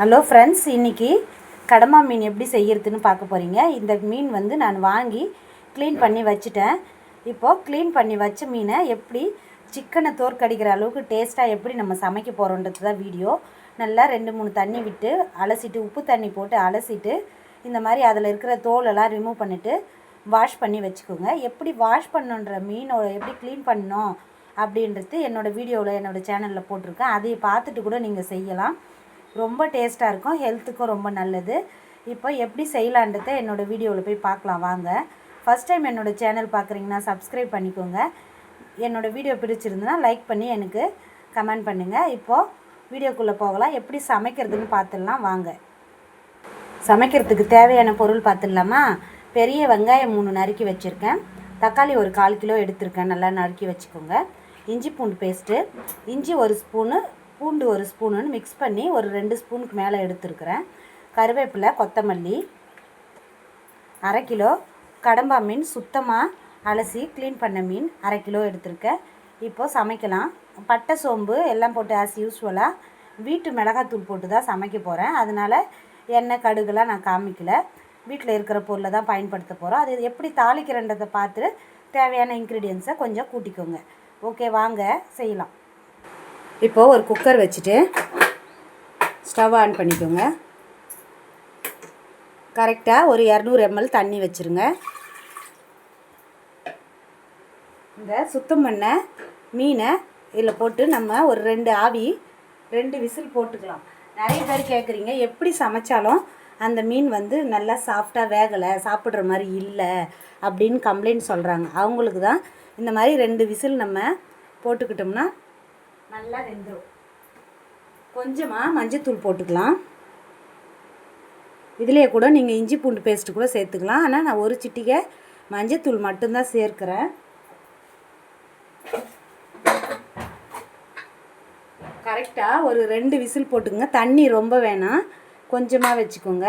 Hello friends இன்றைக்கி கடமா மீன் எப்படி செய்கிறதுன்னு பார்க்க போகிறீங்க இந்த மீன் வந்து நான் வாங்கி க்ளீன் பண்ணி வச்சுட்டேன். இப்போது க்ளீன் பண்ணி வச்ச மீனை எப்படி சிக்கனை தோற்கடிக்கிற அளவுக்கு டேஸ்ட்டாக எப்படி நம்ம சமைக்க போகிறோன்றது தான் வீடியோ நல்லா ரெண்டு மூணு தண்ணி விட்டு அலசிட்டு உப்பு தண்ணி போட்டு அலசிட்டு இந்த மாதிரி அதில் இருக்கிற தோலெல்லாம் ரிமூவ் பண்ணிவிட்டு வாஷ் பண்ணி வச்சுக்கோங்க. எப்படி வாஷ் பண்ணுன்ற மீனோட எப்படி க்ளீன் பண்ணணும் அப்படின்றது என்னோடய வீடியோவில் என்னோடய சேனலில் போட்டிருக்கேன். அதை பார்த்துட்டு கூட நீங்கள் செய்யலாம். ரொம்ப டேஸ்ட்டாக இருக்கும். ஹெல்த்துக்கும் ரொம்ப நல்லது. இப்போ எப்படி செய்யலான்றதை என்னோடய வீடியோவில் போய் பார்க்கலாம். வாங்க. ஃபஸ்ட் டைம் என்னோடய சேனல் பார்க்குறீங்கன்னா சப்ஸ்கிரைப் பண்ணிக்கோங்க. என்னோடய வீடியோ பிடிச்சிருந்துன்னா லைக் பண்ணி எனக்கு கமெண்ட் பண்ணுங்கள் இப்போது வீடியோக்குள்ளே போகலாம். எப்படி சமைக்கிறதுன்னு பார்த்துடலாம். வாங்க. சமைக்கிறதுக்கு தேவையான பொருள் பார்த்துடலாமா? பெரிய வெங்காயம் மூணு நறுக்கி வச்சுருக்கேன். தக்காளி ஒரு கால் கிலோ எடுத்திருக்கேன். நல்லா நறுக்கி வச்சுக்கோங்க. இஞ்சி பூண்டு பேஸ்ட்டு இஞ்சி ஒரு ஸ்பூனு பூண்டு ஒரு ஸ்பூனுன்னு மிக்ஸ் பண்ணி ஒரு ரெண்டு ஸ்பூனுக்கு மேலே எடுத்துருக்குறேன். கருவேப்பிலை கொத்தமல்லி அரை கிலோ கடம்பா மீன் சுத்தமாக அலசி க்ளீன் பண்ண மீன் அரை கிலோ எடுத்திருக்கேன். இப்போது சமைக்கலாம். பட்டை சோம்பு எல்லாம் போட்டு ஆஸ் யூஸ்வலாக வீட்டு மிளகாத்தூள் போட்டு தான் சமைக்க போகிறேன் அதனால் எண்ணெய் கடுகுலாம் நான் காமிக்கல. வீட்டில் இருக்கிற பொருளை தான் பயன்படுத்த போகிறோம் அது எப்படி தாளிக்கிறன்றதை பார்த்து தேவையான இன்க்ரீடியன்ஸை கொஞ்சம் கூட்டிக்கோங்க. ஓகே வாங்க செய்யலாம். இப்போது ஒரு குக்கர் வச்சுட்டு ஸ்டவ் ஆன் பண்ணிக்கோங்க. கரெக்டாக ஒரு இரநூறு எம்எல் தண்ணி வச்சுருங்க. இந்த சுத்தம் பண்ண மீனை இதில் போட்டு நம்ம ஒரு ரெண்டு ஆவி ரெண்டு விசில் போட்டுக்கலாம். நிறைய பேர் கேட்குறீங்க எப்படி சமைச்சாலும் அந்த மீன் வந்து நல்லா சாஃப்டாக வேகலை சாப்பிட்ற மாதிரி இல்லை அப்படின்னு கம்ப்ளைண்ட் சொல்கிறாங்க அவங்களுக்கு தான் இந்த மாதிரி ரெண்டு விசில் நம்ம போட்டுக்கிட்டோம்னா நல்லா வெந்துடும் கொஞ்சமாக மஞ்சத்தூள் போட்டுக்கலாம். இதிலே கூட நீங்கள் இஞ்சி பூண்டு பேஸ்ட்டு கூட சேர்த்துக்கலாம். ஆனால் நான் ஒரு சிட்டிகை மஞ்சத்தூள் மட்டும்தான் சேர்க்குறேன். கரெக்டாக ஒரு ரெண்டு விசில் போட்டுக்கோங்க. தண்ணி ரொம்ப வேணாம். கொஞ்சமாக வச்சுக்கோங்க.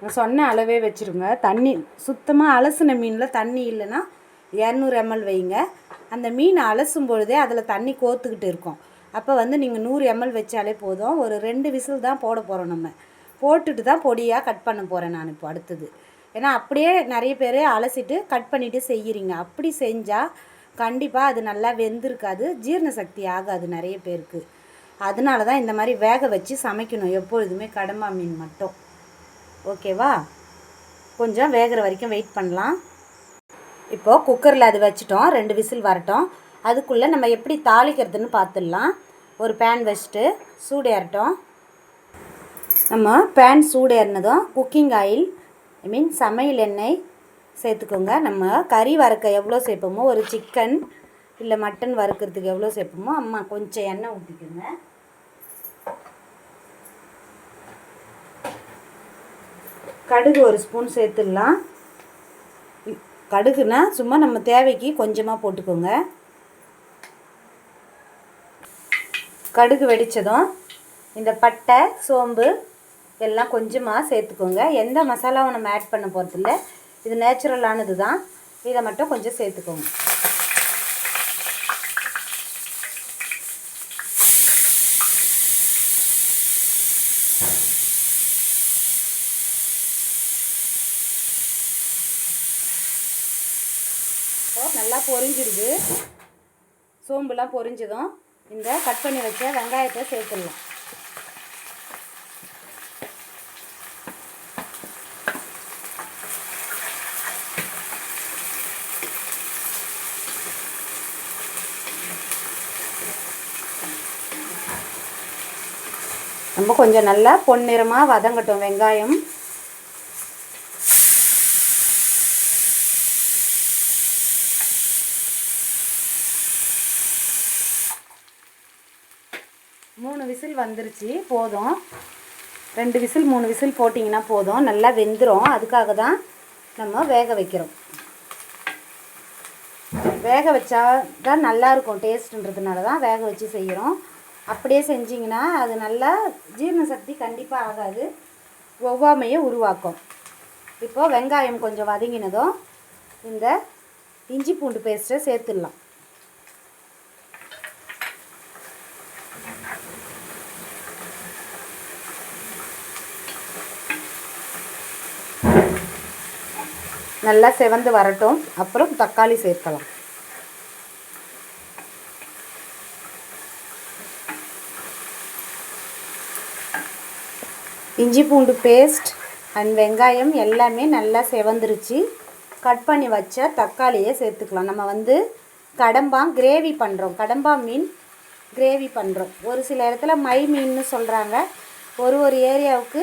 நான் சொன்ன அளவே வச்சுருங்க. தண்ணி சுத்தமாக அலசின மீனில் தண்ணி இல்லைன்னா இரநூறு எம்எல் வைங்க. அந்த மீன் அலசும் பொழுதே அதில் தண்ணி கோத்துக்கிட்டு இருக்கும். அப்போ வந்து நீங்கள் நூறு எம்எல் வச்சாலே போதும். ஒரு ரெண்டு விசில் தான் போட போகிறோம் நம்ம. போட்டுட்டு தான் பொடியாக கட் பண்ண போகிறேன் நான் இப்போ அடுத்தது. ஏன்னா அப்படியே நிறைய பேர் அலசிட்டு கட் பண்ணிவிட்டு செய்கிறீங்க அப்படி செஞ்சால் கண்டிப்பாக அது நல்லா வெந்திருக்காது. ஜீரண சக்தி ஆகாது நிறைய பேருக்கு. அதனால தான் இந்த மாதிரி வேக வச்சு சமைக்கணும். எப்பொழுதுமே கடம்பா மீன் மட்டும். ஓகேவா? கொஞ்சம் வேகிற வரைக்கும் வெயிட் பண்ணலாம். இப்போது குக்கரில் அது வச்சிட்டோம் ரெண்டு விசில் வரட்டும். அதுக்குள்ளே நம்ம எப்படி தாளிக்கிறதுன்னு பார்த்துடலாம் ஒரு பேன் வச்சுட்டு சூடு ஏறட்டும். நம்ம பேன் சூடு ஏறினதும் குக்கிங் ஆயில் ஐ மீன் சமையல் எண்ணெய் சேர்த்துக்கோங்க. நம்ம கறி வறுக்க எவ்வளோ சேர்ப்போமோ ஒரு சிக்கன் இல்லை மட்டன் வறுக்கிறதுக்கு எவ்வளோ சேர்ப்போமோ அம்மா கொஞ்சம் எண்ணெய் ஊற்றிக்கோங்க கடுகு ஒரு ஸ்பூன் சேர்த்துடலாம். கடுகுனா சும்மா நம்ம தேவைக்கு கொஞ்சமாக போட்டுக்கோங்க. கடுகு வெடித்ததும் இந்த பட்டை சோம்பு எல்லாம் கொஞ்சமாக சேர்த்துக்கோங்க. எந்த மசாலாவும் நம்ம ஆட் பண்ண போகிறதில்ல இது நேச்சுரலானது தான் இதை மட்டும் கொஞ்சம் சேர்த்துக்கோங்க. நல்லா பொரிஞ்சிடுது. சோம்புலாம் பொரிஞ்சதும் இந்த கட் பண்ணி வச்ச வெங்காயத்தை சேர்த்துடலாம். நம்ம கொஞ்சம் நல்லா பொன்னிறமாக வதங்கட்டும் வெங்காயம் மூணு விசில் வந்துருச்சு போதும். ரெண்டு விசில் மூணு விசில் போட்டிங்கன்னா போதும். நல்லா வெந்துடும் அதுக்காக தான் நம்ம வேக வைக்கிறோம். வேக வச்சா தான் நல்லாயிருக்கும் டேஸ்ட்டுன்றதுனால தான் வேக வச்சு செய்கிறோம். அப்படியே செஞ்சிங்கன்னா அது நல்லா ஜீரண சக்தி கண்டிப்பாக ஆகாது. ஒவ்வாமையை உருவாக்கும். இப்போது வெங்காயம் கொஞ்சம் வதங்கினதும் இந்த இஞ்சி பூண்டு பேஸ்ட்டை சேர்த்துடலாம். நல்லா செவந்து வரட்டும். அப்புறம் தக்காளி சேர்க்கலாம். இஞ்சி பூண்டு பேஸ்ட் அண்ட் வெங்காயம் எல்லாமே நல்லா செவந்துருச்சு. கட் பண்ணி வச்ச தக்காளியை சேர்த்துக்கலாம். நம்ம வந்து கடம்பா கிரேவி பண்ணுறோம் கடம்பா மீன் கிரேவி பண்ணுறோம் ஒரு சில இடத்துல மை மீன்னு சொல்கிறாங்க ஒரு ஒரு ஏரியாவுக்கு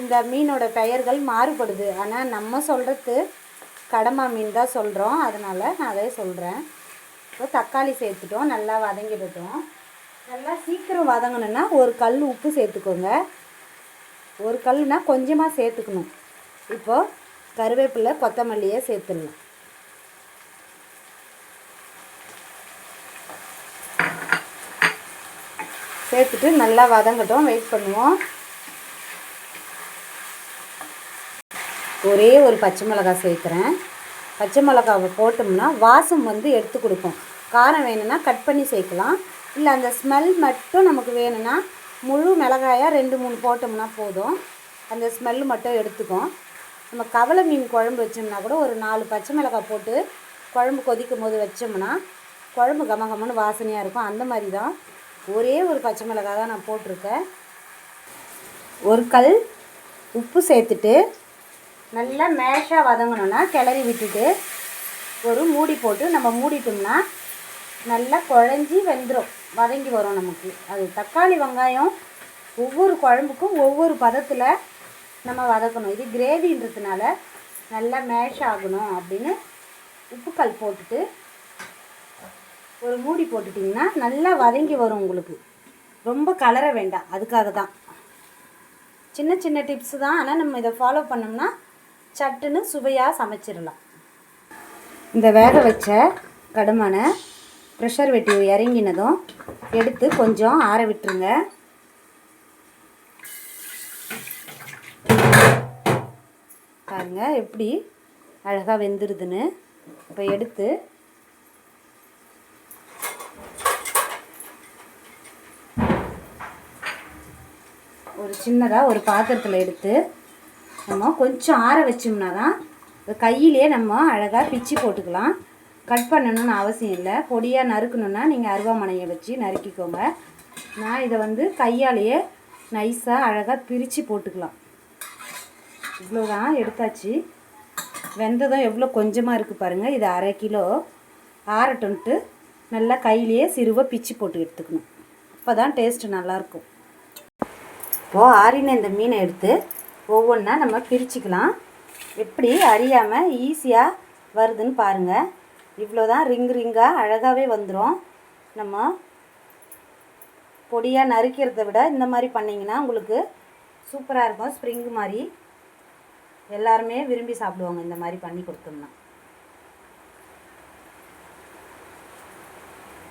இந்த மீனோட பெயர்கள் மாறுபடுது. ஆனால் நம்ம சொல்கிறது கடமா மீன் தான் சொல்கிறோம் அதனால் நான் அதே சொல்கிறேன் இப்போ தக்காளி சேர்த்துட்டோம். நல்லா வதங்கிடட்டும். நல்லா சீக்கிரம் வதங்கணுன்னா ஒரு கல் உப்பு சேர்த்துக்கோங்க. ஒரு கல்னால் கொஞ்சமாக சேர்த்துக்கணும். இப்போது கருவேப்பிலை கொத்தமல்லியை சேர்த்துடணும் சேர்த்துட்டு நல்லா வதங்கட்டும். வெயிட் பண்ணுவோம். ஒரே ஒரு பச்சை மிளகாய் சேர்க்குறேன். பச்சை மிளகாவை போட்டோம்னா வாசம் வந்து எடுத்து கொடுக்கும். காரம் வேணும்னா கட் பண்ணி சேர்க்கலாம். இல்லை அந்த ஸ்மெல் மட்டும் நமக்கு வேணும்னா முழு மிளகாயாக ரெண்டு மூணு போட்டோம்னா போதும். அந்த ஸ்மெல்லு மட்டும் எடுத்துக்கும். நம்ம கவலை மீன் குழம்பு வச்சோம்னா கூட ஒரு நாலு பச்சை மிளகாய் போட்டு குழம்பு கொதிக்கும் போது வச்சோம்னா குழம்பு கம கமன்னு வாசனையாக இருக்கும். அந்த மாதிரி தான் ஒரே ஒரு பச்சை மிளகாய் தான் நான் போட்டிருக்கேன். ஒரு கல் உப்பு சேர்த்துட்டு நல்லா மேஷாக வதங்கணுன்னா கிளறி விட்டுட்டு ஒரு மூடி போட்டு நம்ம மூடிட்டோம்னா நல்லா குழஞ்சி வெந்துடும் வதங்கி வரும் நமக்கு. அது தக்காளி வெங்காயம் ஒவ்வொரு குழம்புக்கும் ஒவ்வொரு பதத்தில் நம்ம வதக்கணும். இது கிரேவின்றதுனால நல்லா மேஷ் ஆகணும் அப்படின்னு உப்புக்கல் போட்டுட்டு ஒரு மூடி போட்டுட்டிங்கன்னா நல்லா வதங்கி வரும் உங்களுக்கு. ரொம்ப கலர வேண்டாம். அதுக்காக தான். சின்ன சின்ன டிப்ஸு தான். ஆனால் நம்ம இதை ஃபாலோ பண்ணோம்னா சட்டுன்னு சுவையாக சமைச்சிடலாம். இந்த வேக வச்ச கடுமானை ப்ரெஷர் வெட்டி இறங்கினதும் எடுத்து கொஞ்சம் ஆற விட்டுருங்க. பாருங்க எப்படி அழகாக வெந்துருதுன்னு. இப்போ எடுத்து ஒரு சின்னதாக ஒரு பாத்திரத்தில் எடுத்து நம்ம கொஞ்சம் ஆற வச்சோம்னா தான் கையிலே நம்ம அழகாக பிச்சு போட்டுக்கலாம். கட் பண்ணணும்னு அவசியம் இல்லை. பொடியாக நறுக்கணுன்னா நீங்கள் அருவாமனையை வச்சு நறுக்கிக்கோங்க. நான் இதை வந்து கையாலேயே நைஸாக அழகாக பிரித்து போட்டுக்கலாம். இவ்வளோதான் எடுத்தாச்சு. வெந்ததும் எவ்வளோ கொஞ்சமாக இருக்குது பாருங்கள் இது அரை கிலோ. ஆறட்டுன்ட்டு நல்லா கையிலேயே சிறுவை பிச்சு போட்டு எடுத்துக்கணும். அப்போ தான் டேஸ்ட்டு நல்லாயிருக்கும். இப்போது ஆறின இந்த மீனை எடுத்து ஒவ்வொன்றா நம்ம பிரிச்சுக்கலாம். எப்படி அறியாமல் ஈஸியாக வருதுன்னு பாருங்கள் இவ்வளோ தான் ரிங் ரிங்காக அழகாகவே வந்துடும் நம்ம பொடியாக நறுக்கிறத விட இந்த மாதிரி பண்ணிங்கன்னா உங்களுக்கு சூப்பராக இருக்கும். ஸ்ப்ரிங் மாதிரி எல்லாருமே விரும்பி சாப்பிடுவாங்க இந்த மாதிரி பண்ணி கொடுத்தோம்னா.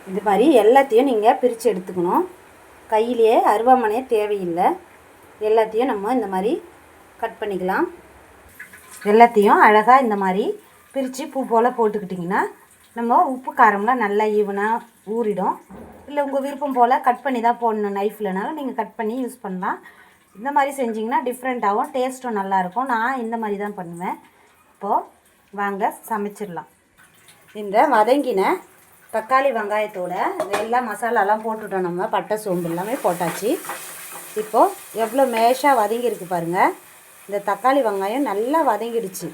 இது மாதிரி எல்லாத்தையும் நீங்கள் பிரித்து எடுத்துக்கணும். கையிலேயே அருவாமனையே தேவையில்லை. எல்லாத்தையும் நம்ம இந்த மாதிரி கட் பண்ணிக்கலாம். எல்லாத்தையும் அழகாக இந்த மாதிரி பிரித்து பூ போல் போட்டுக்கிட்டிங்கன்னா நம்ம உப்பு காரம்லாம் நல்லா ஈவனாக ஊறிடும். இல்லை உங்கள் விருப்பம் போல் கட் பண்ணி தான் போடணும். நைஃப்லனாலும் நீங்கள் கட் பண்ணி யூஸ் பண்ணலாம். இந்த மாதிரி செஞ்சிங்கன்னா டிஃப்ரெண்ட்டாகவும் டேஸ்ட்டும் நல்லாயிருக்கும் நான் இந்த மாதிரி தான் பண்ணுவேன். இப்போது வாங்க சமைச்சிடலாம். இந்த வதங்கின தக்காளி வெங்காயத்தோட எல்லா மசாலாலாம் போட்டுட்டோம் நம்ம. பட்டை சோம்பு எல்லாமே போட்டாச்சு. இப்போது எவ்வளோ மேஷாக வதங்கியிருக்கு பாருங்கள் இந்த தக்காளி வெங்காயம் நல்லா வதங்கிடுச்சு.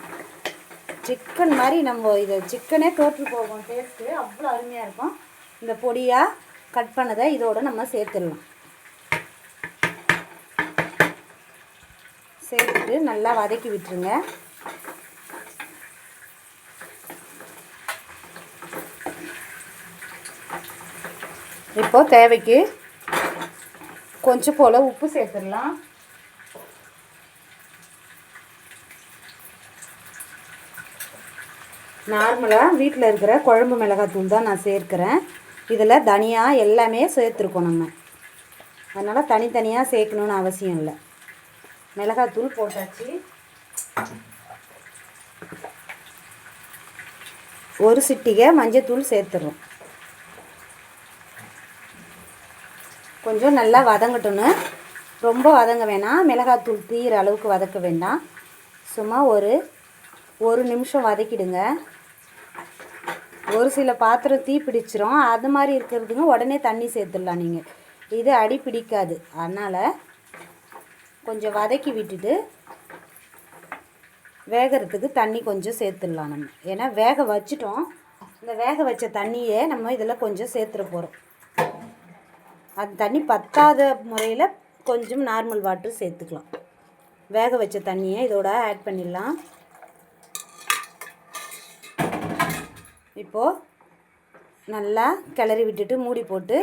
சிக்கன் மாதிரி நம்ம இதை சிக்கனே தோற்று போகும் டேஸ்ட்டு அவ்வளோ அருமையாக இருக்கும். இந்த பொடியாக கட் பண்ணதை இதோடு நம்ம சேர்த்துடலாம். சேர்த்துட்டு நல்லா வதக்கி விட்டுருங்க. இப்போ தேவைக்கு கொஞ்சம் போல் உப்பு சேர்த்துடலாம். நார்மலாக வீட்டில் இருக்கிற குழம்பு மிளகாத்தூள் தான் நான் சேர்க்குறேன். இதில் தனியாக எல்லாமே சேர்த்துருக்கோம் நம்ம. அதனால் தனித்தனியாக சேர்க்கணுன்னு அவசியம் இல்லை. மிளகாத்தூள் போட்டாச்சு. ஒரு சிட்டிகை மஞ்சத்தூள் சேர்த்துறோம். கொஞ்சம் நல்லா வதங்கட்டும்னு. ரொம்ப வதங்க வேணாம். மிளகாத்தூள் தீர அளவுக்கு வதக்க வேண்டாம். சும்மா ஒரு ஒரு நிமிஷம் வதக்கிடுங்க. ஒரு சில பாத்திரம் தீ பிடிச்சிரும். அது மாதிரி இருக்கிறதுங்க உடனே தண்ணி சேர்த்துடலாம் நீங்கள் இது அடி பிடிக்காது. அதனால் கொஞ்சம் வதக்கி விட்டுட்டு வேகிறதுக்கு தண்ணி கொஞ்சம் சேர்த்துடலாம் நம்ம. ஏன்னா வேக வச்சிட்டோம். இந்த வேக வச்ச தண்ணியை நம்ம இதில் கொஞ்சம் சேர்த்துட போகிறோம் அந்த தண்ணி பத்தாத முறையில் கொஞ்சம் நார்மல் வாட்டர் சேர்த்துக்கலாம். வேக வச்ச தண்ணியை இதோட ஆட் பண்ணிடலாம். இப்போது நல்லா கிளறி விட்டுட்டு மூடி போட்டு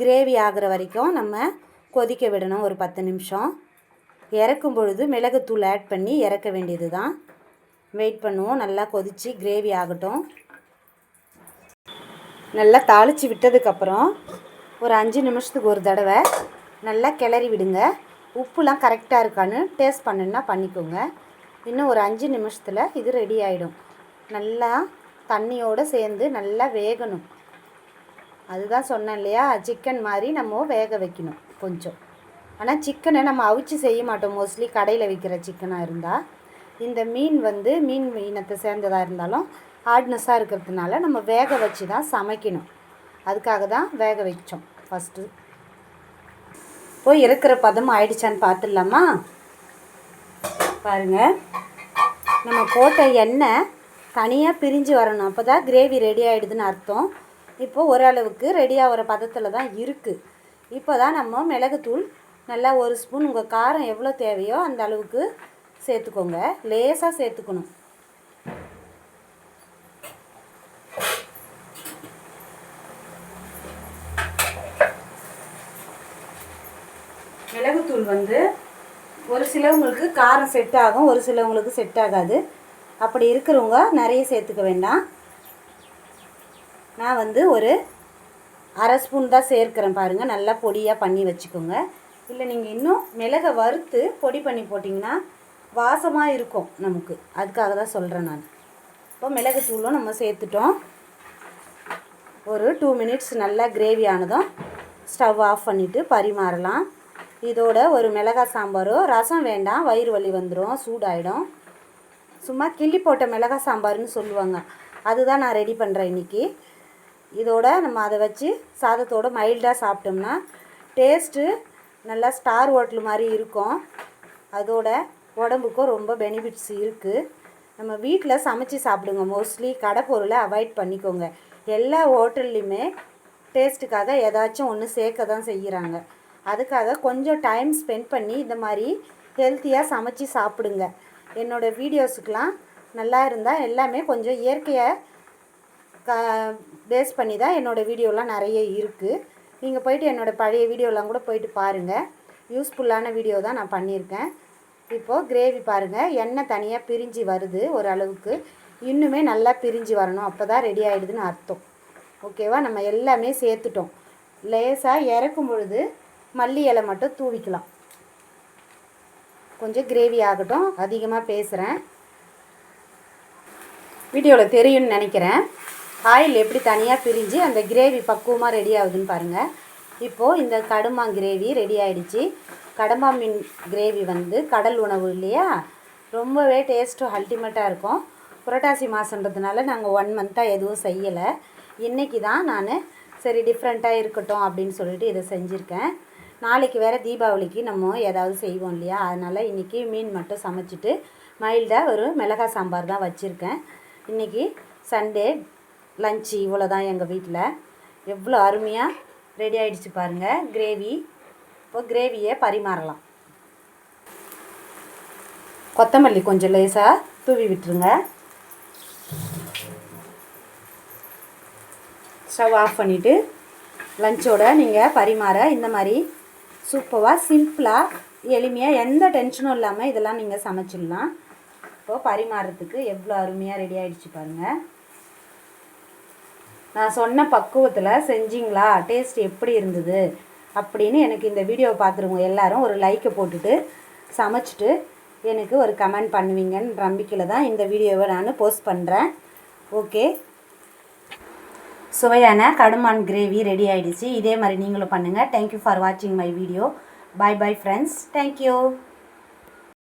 கிரேவி ஆகிற வரைக்கும் நம்ம கொதிக்க விடணும் ஒரு பத்து நிமிஷம். இறக்கும் பொழுது மிளகுத்தூள் ஆட் பண்ணி இறக்க வேண்டியது தான் வெயிட் பண்ணுவோம். நல்லா கொதித்து கிரேவி ஆகட்டும். நல்லா தாளித்து விட்டதுக்கப்புறம் ஒரு அஞ்சு நிமிஷத்துக்கு ஒரு தடவை நல்லா கிளறி விடுங்க. உப்புலாம் கரெக்டாக இருக்கான்னு டேஸ்ட் பண்ணுன்னா பண்ணிக்கோங்க. இன்னும் ஒரு அஞ்சு நிமிஷத்தில் இது ரெடி ஆகிடும் நல்லா தண்ணியோடு சேர்ந்து நல்லா வேகணும். அதுதான் சொன்னேன் இல்லையா? சிக்கன் மாதிரி நம்ம வேக வைக்கணும் கொஞ்சம். ஆனால் சிக்கனை நம்ம அவிச்சு செய்ய மாட்டோம். மோஸ்ட்லி கடையில் விற்கிற சிக்கனாக இருந்தால் இந்த மீன் வந்து மீன் இனத்தை சேர்ந்ததாக இருந்தாலும் ஹார்ட்னஸாக இருக்கிறதுனால நம்ம வேக வச்சு தான் சமைக்கணும். அதுக்காக தான் வேக வச்சோம் ஃபஸ்ட்டு போய் இருக்கிற பதம் ஆயிடுச்சான்னு பார்த்துடலாமா? பாருங்கள் நம்ம போட்ட எண்ணெய் தனியாக பிரிஞ்சு வரணும். அப்போ தான் கிரேவி ரெடி ஆகிடுதுன்னு அர்த்தம். இப்போது ஓரளவுக்கு ரெடி ஆகிற பதத்தில் தான் இருக்குது இப்போ தான் நம்ம மிளகுத்தூள் நல்லா ஒரு ஸ்பூன் உங்கள் காரம் எவ்வளோ தேவையோ அந்த அளவுக்கு சேர்த்துக்கோங்க. லேசாக சேர்த்துக்கணும். மிளகுத்தூள் வந்து ஒரு சிலவங்களுக்கு காரம் செட் ஆகும் ஒரு சிலவங்களுக்கு செட் ஆகாது. அப்படி இருக்கிறவங்க நிறைய சேர்த்துக்க வேண்டாம். நான் வந்து ஒரு அரை ஸ்பூன் தான் சேர்க்குறேன் பாருங்கள் நல்லா பொடியாக பண்ணி வச்சுக்கோங்க. இல்லை நீங்கள் இன்னும் மிளகை வறுத்து பொடி பண்ணி போட்டிங்கன்னா வாசமாக இருக்கும் நமக்கு. அதுக்காக தான் சொல்கிறேன் நான். இப்போ மிளகுத்தூளும் நம்ம சேர்த்துட்டோம். ஒரு டூ மினிட்ஸ் நல்லா கிரேவி ஆனதும் ஸ்டவ் ஆஃப் பண்ணிவிட்டு பரிமாறலாம். இதோட ஒரு மிளகாய் சாம்பாரோ ரசம் வேண்டாம். வயிறு வலி வந்துடும் சூடாயிடும். சும்மா கிள்ளி போட்ட மிளகாய் சாம்பார்னு சொல்லுவாங்க. அதுதான் நான் ரெடி பண்ணுறேன் இன்றைக்கி இதோட நம்ம அதை வச்சு சாதத்தோட மைல்டாக சாப்பிட்டோம்னா டேஸ்ட்டு நல்லா ஸ்டார் ஹோட்டல் மாதிரி இருக்கும். அதோட உடம்புக்கும் ரொம்ப பெனிஃபிட்ஸ் இருக்குது நம்ம வீட்டில் சமைச்சு சாப்பிடுங்க. மோஸ்ட்லி கடை பொருளை அவாய்ட் பண்ணிக்கோங்க. எல்லா ஹோட்டல்லையுமே டேஸ்ட்டுக்காக ஏதாச்சும் ஒன்று சேர்க்க தான் செய்கிறாங்க அதுக்காக கொஞ்சம் டைம் ஸ்பெண்ட் பண்ணி இந்த மாதிரி ஹெல்த்தியாக சமைச்சு சாப்பிடுங்க. என்னோடய வீடியோஸுக்கெலாம் நல்லா இருந்தால் எல்லாமே கொஞ்சம் இயற்கையை க பேஸ் பண்ணி தான் என்னோடய வீடியோலாம் நிறைய இருக்குது நீங்கள் போயிட்டு என்னோடய பழைய வீடியோலாம் கூட போயிட்டு பாருங்கள் யூஸ்ஃபுல்லான வீடியோ தான் நான் பண்ணியிருக்கேன். இப்போது கிரேவி பாருங்கள் எண்ணெய் தனியாக பிரிஞ்சு வருது ஓரளவுக்கு. இன்னுமே நல்லா பிரிஞ்சு வரணும். அப்போ தான் ரெடி ஆகிடுதுன்னு அர்த்தம். ஓகேவா? நம்ம எல்லாமே சேர்த்துட்டோம். லேசாக இறக்கும் பொழுது மல்லி இலை மட்டும் தூவிக்கலாம். கொஞ்சம் கிரேவி ஆகட்டும். அதிகமாக பேசுகிறேன் வீடியோவில் தெரியும்னு நினைக்கிறேன். ஆயில் எப்படி தனியாக பிரிஞ்சு அந்த கிரேவி பக்குவமாக ரெடி ஆகுதுன்னு பாருங்கள் இப்போது இந்த கடுமா கிரேவி ரெடி ஆகிடுச்சு கடம்பா மீன் கிரேவி வந்து கடல் உணவு இல்லையா? ரொம்பவே டேஸ்ட்டும் அல்டிமேட்டாக இருக்கும். புரட்டாசி மாதன்றதுனால நாங்கள் ஒன் மந்த்தாக எதுவும் செய்யலை. இன்றைக்கி தான் நான் சரி டிஃப்ரெண்ட்டாக இருக்கட்டும் அப்படின்னு சொல்லிட்டு இதை செஞ்சுருக்கேன். நாளைக்கு வேறு தீபாவளிக்கு நம்ம ஏதாவது செய்வோம் இல்லையா? அதனால் இன்றைக்கி மீன் மட்டும் சமைச்சிட்டு மைல்டாக ஒரு மிளகாய் சாம்பார் தான் வச்சுருக்கேன். இன்றைக்கி சண்டே லஞ்சு இவ்வளோ தான் எங்கள் வீட்டில் எவ்வளோ அருமையாக ரெடி ஆகிடுச்சு பாருங்கள் கிரேவி இப்போ கிரேவியை பரிமாறலாம். கொத்தமல்லி கொஞ்சம் லேசாக தூவி விட்டுருங்க. ஸ்டவ் ஆஃப் பண்ணிவிட்டு லஞ்சோட நீங்கள் பரிமாற இந்த மாதிரி சூப்பராக சிம்பிளாக எளிமையாக எந்த டென்ஷனும் இல்லாமல் இதெல்லாம் நீங்கள் சமைச்சிடலாம். இப்போது பரிமாறுறதுக்கு எவ்வளோ அருமையாக ரெடி ஆகிடுச்சு பாருங்கள் நான் சொன்ன பக்குவத்தில் செஞ்சிங்களா? டேஸ்ட் எப்படி இருந்தது? அப்படின்னு எனக்கு இந்த வீடியோவை பார்த்துருவோம் எல்லாரும் ஒரு லைக்கை போட்டுட்டு சமைச்சிட்டு எனக்கு ஒரு கமெண்ட் பண்ணுவீங்கன்னு நம்பிக்கையில் தான் இந்த வீடியோவை நான் போஸ்ட் பண்ணுறேன் ஓகே சுவையான கடுமான் கிரேவி ரெடி ஆகிடுச்சு இதே மாதிரி நீங்களும் பண்ணுங்கள் தேங்க்யூ ஃபார் வாட்சிங் my video bye bye friends thank you